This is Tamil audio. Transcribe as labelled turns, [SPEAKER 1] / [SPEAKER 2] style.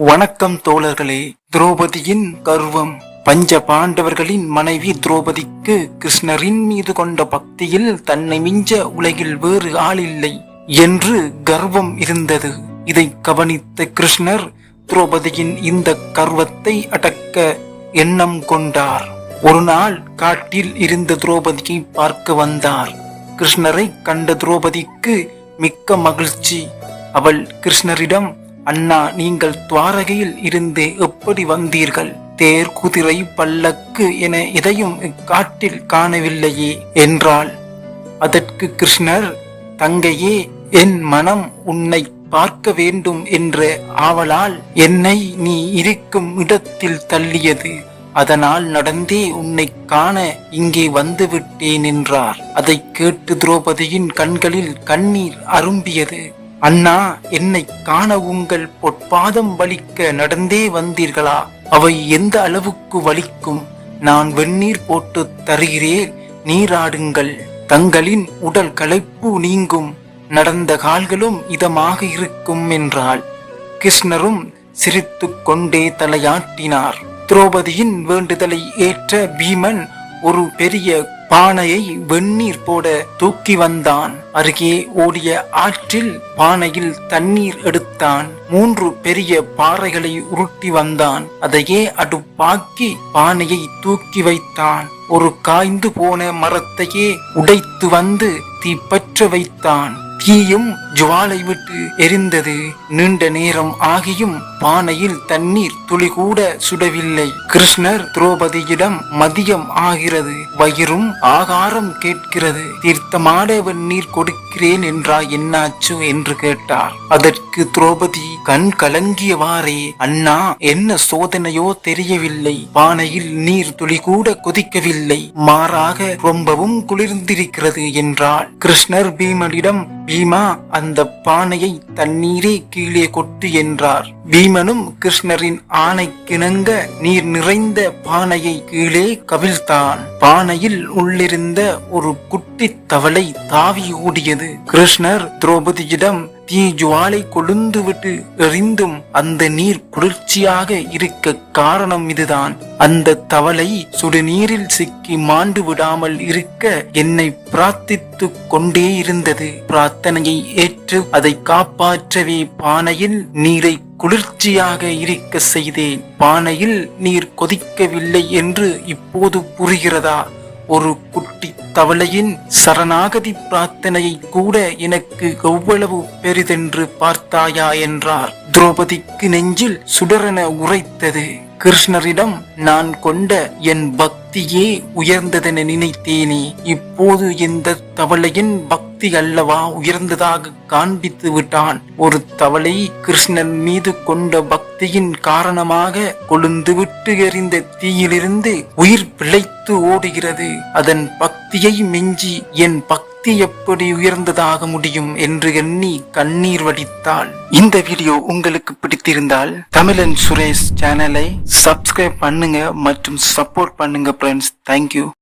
[SPEAKER 1] வணக்கம் தோழர்களே. திரௌபதியின் கர்வம். பஞ்ச பாண்டவர்களின் மனைவி திரௌபதிக்கு கிருஷ்ணரின் மீது கொண்ட பக்தியில் தன்னை மிஞ்ச உலகில் வேறு ஆளில்லை என்று கர்வம் இருந்தது. இதை கவனித்த கிருஷ்ணர் திரௌபதியின் இந்த கர்வத்தை அடக்க எண்ணம் கொண்டார். ஒரு நாள் காட்டில் இருந்த திரௌபதியை பார்க்க வந்தார். கிருஷ்ணரை கண்ட திரௌபதிக்கு மிக்க மகிழ்ச்சி. அவள் கிருஷ்ணரிடம் அண்ணா நீங்கள் துவாரகையில் இருந்து எப்படி வந்தீர்கள்? தேர் குதிரை பல்லக்கு என எதையும் இக்காட்டில் காணவில்லையே என்றாள். அதற்கு கிருஷ்ணர் தங்கையே என் மனம் உன்னை பார்க்க வேண்டும் என்ற ஆவலால் என்னை நீ இருக்கும் இடத்தில் தள்ளியது. அதனால் நடந்தே உன்னை காண இங்கே வந்துவிட்டேன் என்றார். அதை கேட்டு திரௌபதியின் கண்களில் கண்ணீர் அரும்பியது. அண்ணா என்னை காண உங்கள் பொற்பாதம் வலிக்க நடந்தே வந்தீர்களா? அவை எந்த அளவுக்கு வலிக்கும்? நான் வெந்நீர் போட்டு தருகிறேன் நீராடுங்கள். தங்களின் உடல் களைப்பு நீங்கும். நடந்த கால்களும் இதமாக இருக்கும் என்றாள். கிருஷ்ணரும் சிரித்து கொண்டே தலையாட்டினார். திரௌபதியின் வேண்டுதலை ஏற்ற பீமன் ஒரு பெரிய பானையை வெந்நீர் போட தூக்கி வந்தான். அருகே ஓடிய ஆற்றில் பானையில் தண்ணீர் எடுத்தான். மூன்று பெரிய பாறைகளை உருட்டி வந்தான். அதையே அடுப்பாக்கி பானையை தூக்கி வைத்தான். ஒரு காய்ந்து போன மரத்தையே உடைத்து வந்து தீப்பற்ற வைத்தான். தீயும் ஜுவாலை விட்டு எரிந்தது நீண்ட நேரம் ஆகியும் பானையில் தண்ணீர் துளி கூட சுடவில்லை. கிருஷ்ணர் திரௌபதியிடம் மதியம் ஆகிறது வயிறும் ஆகாரம் கேட்கிறது. தீர்த்தமாட வெந்நீர் கொடுக்கிறேன் என்றா என்னாச்சு என்று கேட்டார். அதற்கு திரௌபதி கண் கலங்கியவாறே அண்ணா என்ன சோதனையோ தெரியவில்லை. பானையில் நீர் துளி கூட கொதிக்கவில்லை. மாறாக ரொம்பவும் குளிர்ந்திருக்கிறது என்றாள். கிருஷ்ணர் பீமனிடம் பீமா அந்த அந்த பானையை தண்ணீரே கீழே கொட்டு என்றார். பீமனும் கிருஷ்ணரின் ஆணைக்கிணங்க நீர் நிறைந்த பானையை கீழே கவிழ்த்தான். பானையில் உள்ளிருந்த ஒரு குட்டி தவளை தாவி ஓடியது. கிருஷ்ணர் திரௌபதியிடம் தீ ஜுவாலை கொழுந்து விட்டு எறிந்தும் அந்த நீர் குளிர்ச்சியாக இருக்க காரணம் இதுதான். அந்த தவளை சுடுநீரில் சிக்கி மாண்டு விடாமல் இருக்க என்னை பிரார்த்தித்து கொண்டே இருந்தது. பிரார்த்தனையை ஏற்று அதை காப்பாற்றவே பானையில் நீரை குளிர்ச்சியாக இருக்க செய்தேன். பானையில் நீர் கொதிக்கவில்லை என்று இப்போது புரிகிறதா? ஒரு குட்டி தவளையின் சரணாகதி பிரார்த்தனையை கூட எனக்கு எவ்வளவு பெரிதென்று பார்த்தாயா என்றார். திரௌபதிக்கு நெஞ்சில் சுடரென உரைத்தது. கிருஷ்ணரிடம் நான் கொண்ட என் பக்தியே உயர்ந்ததென நினைத்தேனே. இப்போது இந்த தவளையின் பக்தி அல்லவா உயர்ந்ததாக காண்பித்து விட்டான். ஒரு தவளை கிருஷ்ணன் மீது கொண்ட பக்தியின் காரணமாக கொழுந்துவிட்டு எறிந்த தீயிலிருந்து உயிர் பிழைத்து ஓடுகிறது. அதன் பக்தியை மிஞ்சி என் பக்தி எப்படி உயர்ந்ததாக முடியும் என்று எண்ணி கண்ணீர் வடித்தாள். இந்த வீடியோ உங்களுக்கு பிடித்திருந்தால் தமிழன் சுரேஷ் சேனலை சப்ஸ்கிரைப் பண்ணுங்க மற்றும் சப்போர்ட் பண்ணுங்க ஃப்ரெண்ட்ஸ் தேங்க்யூ